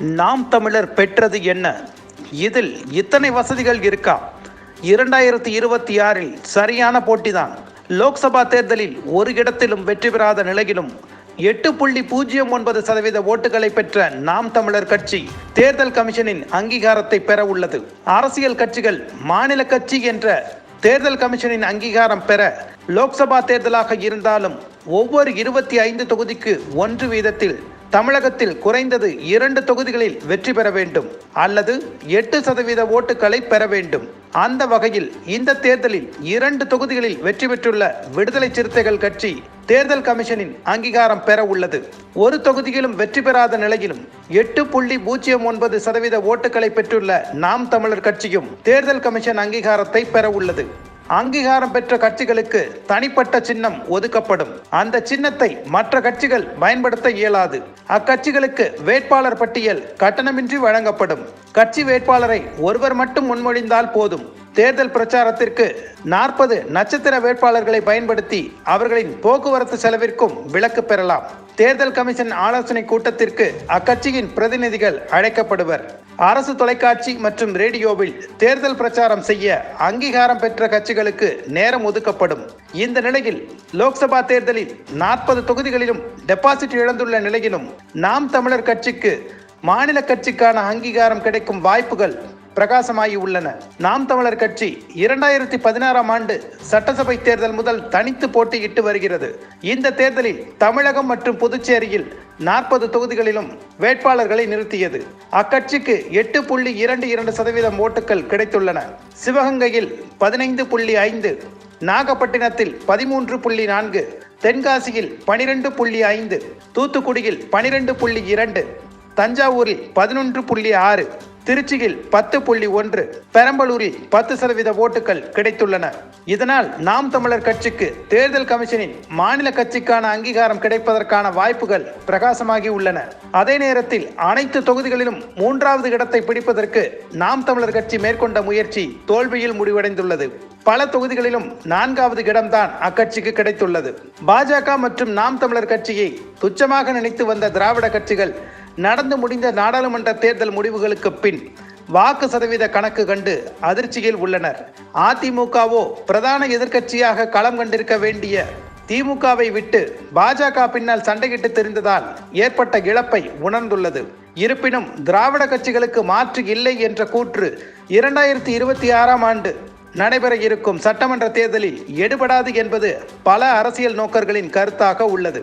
நாம் தமிழர் பெற்றது என்ன? இதில் இத்தனை வசதிகள் இருக்கா? இரண்டாயிரத்தி இருபத்தி ஆறில் சரியான போட்டிதான். லோக்சபா தேர்தலில் ஒரு இடத்திலும் வெற்றி பெறாத நிலையிலும் எட்டு புள்ளி பூஜ்ஜியம் ஒன்பது சதவீத ஓட்டுகளை பெற்ற நாம் தமிழர் கட்சி தேர்தல் கமிஷனின் அங்கீகாரத்தை பெற உள்ளது. அரசியல் கட்சிகள் மாநில கட்சி என்ற தேர்தல் கமிஷனின் அங்கீகாரம் பெற லோக்சபா தேர்தலாக இருந்தாலும் ஒவ்வொரு இருபத்தி ஐந்து தொகுதிக்கு ஒன்று வீதத்தில் தமிழகத்தில் குறைந்தது இரண்டு தொகுதிகளில் வெற்றி பெற வேண்டும் அல்லது எட்டு சதவீத ஓட்டுகளை பெற வேண்டும். அந்த வகையில் இந்த தேர்தலில் இரண்டு தொகுதிகளில் வெற்றி பெற்றுள்ள விடுதலை சிறுத்தைகள் கட்சி தேர்தல் கமிஷனின் அங்கீகாரம் பெற உள்ளது. ஒரு தொகுதியிலும் வெற்றி பெறாத நிலையிலும் எட்டு புள்ளி பூஜ்ஜியம் ஒன்பது சதவீத ஓட்டுகளை பெற்றுள்ள நாம் தமிழர் கட்சியும் தேர்தல் கமிஷன் அங்கீகாரத்தை பெற உள்ளது. அங்கீகாரம் பெற்ற கட்சிகளுக்கு தனிப்பட்ட சின்னம் ஒதுக்கப்படும். அந்த சின்னத்தை மற்ற கட்சிகள் பயன்படுத்த இயலாது. அக்கட்சிகளுக்கு வேட்பாளர் பட்டியல் கட்டணமின்றி வழங்கப்படும். கட்சி வேட்பாளரை ஒருவர் மட்டும் முன்மொழிந்தால் போதும். தேர்தல் பிரச்சாரத்திற்கு நாற்பது நட்சத்திர வேட்பாளர்களை பயன்படுத்தி அவர்களின் போக்குவரத்து செலவிற்கும் விலக்கு பெறலாம். தேர்தல் கமிஷன் ஆலோசனை கூட்டத்திற்கு அக்கட்சியின் பிரதிநிதிகள் அழைக்கப்படுவர். அரசு தொலைக்காட்சி மற்றும் ரேடியோவில் தேர்தல் பிரச்சாரம் செய்ய அங்கீகாரம் பெற்ற கட்சிகளுக்கு நேரம் ஒதுக்கப்படும். இந்த நிலையில் லோக்சபா தேர்தலில் நாற்பது தொகுதிகளிலும் டெபாசிட் இழந்துள்ள நிலையிலும் நாம் தமிழர் கட்சிக்கு மாநில கட்சிக்கான அங்கீகாரம் கிடைக்கும் வாய்ப்புகள் பிரகாசமாகி உள்ளன. நாம் தமிழர் கட்சி இரண்டாயிரத்தி பதினாறாம் ஆண்டு சட்டசபை தேர்தல் முதல் தனித்து போட்டியிட்டு வருகிறது. இந்த தேர்தலில் தமிழகம் மற்றும் புதுச்சேரியில் நாற்பது தொகுதிகளிலும் வேட்பாளர்களை நிறுத்தியது. அக்கட்சிக்கு எட்டு புள்ளி இரண்டு இரண்டு சதவீதம் ஓட்டுகள் கிடைத்துள்ளன. சிவகங்கையில் பதினைந்து புள்ளி ஐந்து நாகப்பட்டினத்தில் பதிமூன்று புள்ளி நான்கு தென்காசியில் பனிரெண்டு புள்ளி ஐந்து தூத்துக்குடியில் பனிரெண்டு புள்ளி இரண்டு தஞ்சாவூரில் பதினொன்று புள்ளி ஆறு திருச்சியில் பத்து புள்ளி ஒன்று பெரம்பலூரில் பத்து சதவீத ஓட்டுகள் கிடைத்துள்ளன. இதனால் நாம் தமிழர் கட்சிக்கு தேர்தல் கமிஷனின் மாநில கட்சிக்கான அங்கீகாரம் கிடைப்பதற்கான வாய்ப்புகள் பிரகாசமாகி உள்ளன. அதே நேரத்தில் அனைத்து தொகுதிகளிலும் மூன்றாவது இடத்தை பிடிப்பதற்கு நாம் தமிழர் கட்சி மேற்கொண்ட முயற்சி தோல்வியில் முடிவடைந்துள்ளது. பல தொகுதிகளிலும் நான்காவது இடம்தான் அக்கட்சிக்கு கிடைத்துள்ளது. பாஜக மற்றும் நாம் தமிழர் கட்சியை துச்சமாக நினைத்து வந்த திராவிட கட்சிகள் நடந்து முடிந்த நாடாளுமன்ற தேர்தல் முடிவுகளுக்கு பின் வாக்கு சதவீத கணக்கு கண்டு அதிர்ச்சியில் உள்ளனர். அதிமுகவோ பிரதான எதிர்க்கட்சியாக களம் கண்டிருக்க வேண்டிய திமுகவை விட்டு பாஜக பின்னால் சண்டையிட்டு தெரிந்ததால் ஏற்பட்ட இழப்பை உணர்ந்துள்ளது. இருப்பினும் திராவிட கட்சிகளுக்கு மாற்று இல்லை என்ற கூற்று இரண்டாயிரத்தி இருபத்தி ஆறாம் ஆண்டு நடைபெற இருக்கும் சட்டமன்ற தேர்தலில் எடுபடாது என்பது பல அரசியல் நோக்கர்களின் கருத்தாக உள்ளது.